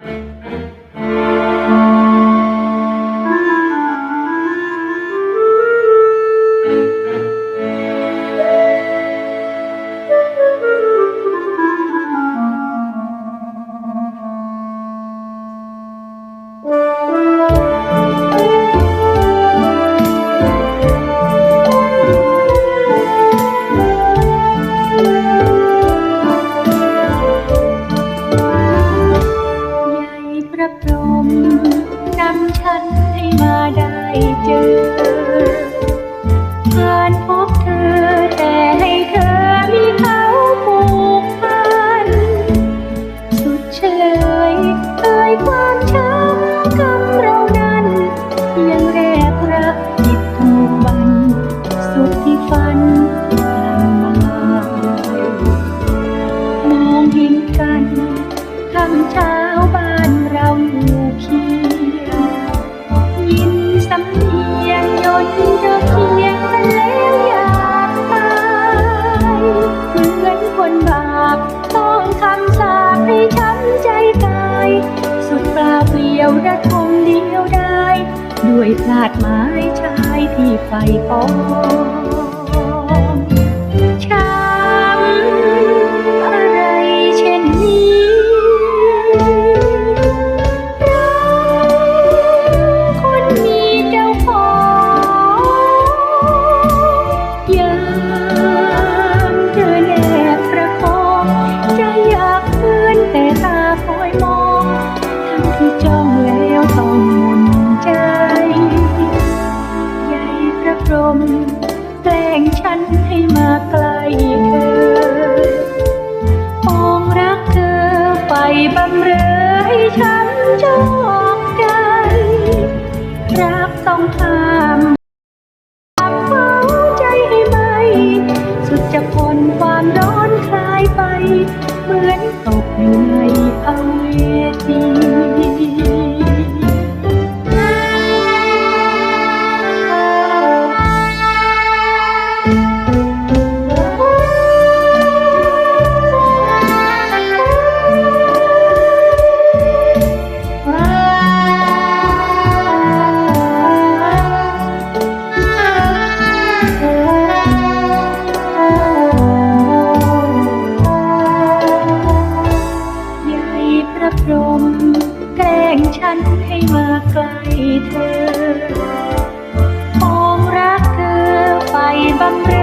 Música thân mà đại chơi. สุดปล่าเปลี่ยวระทมเดียวได้ ด้วยพลาดไม้ชายที่ไฟปอง Thank you. มาใกล้เธอโอมรักเธอไปบำเร